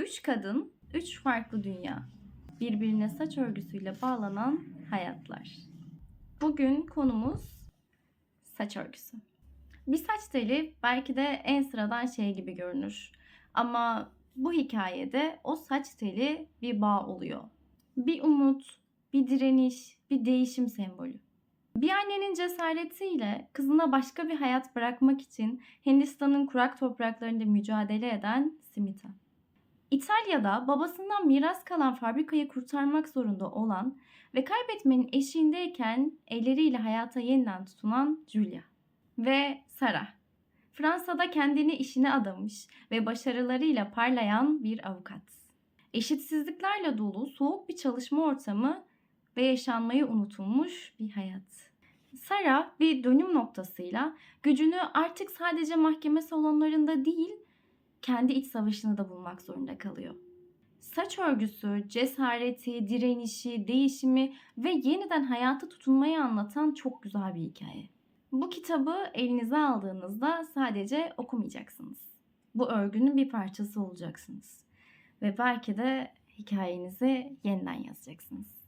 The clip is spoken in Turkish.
Üç kadın, üç farklı dünya. Birbirine saç örgüsüyle bağlanan hayatlar. Bugün konumuz saç örgüsü. Bir saç teli belki de en sıradan şey gibi görünür. Ama bu hikayede o saç teli bir bağ oluyor. Bir umut, bir direniş, bir değişim sembolü. Bir annenin cesaretiyle kızına başka bir hayat bırakmak için Hindistan'ın kurak topraklarında mücadele eden Smita. İtalya'da babasından miras kalan fabrikayı kurtarmak zorunda olan ve kaybetmenin eşiğindeyken elleriyle hayata yeniden tutunan Julia. Ve Sarah. Fransa'da kendini işine adamış ve başarılarıyla parlayan bir avukat. Eşitsizliklerle dolu soğuk bir çalışma ortamı ve yaşanmayı unutulmuş bir hayat. Sarah bir dönüm noktasıyla gücünü artık sadece mahkeme salonlarında değil, kendi iç savaşını da bulmak zorunda kalıyor. Saç örgüsü, cesareti, direnişi, değişimi ve yeniden hayata tutunmayı anlatan çok güzel bir hikaye. Bu kitabı elinize aldığınızda sadece okumayacaksınız. Bu örgünün bir parçası olacaksınız. Ve belki de hikayenizi yeniden yazacaksınız.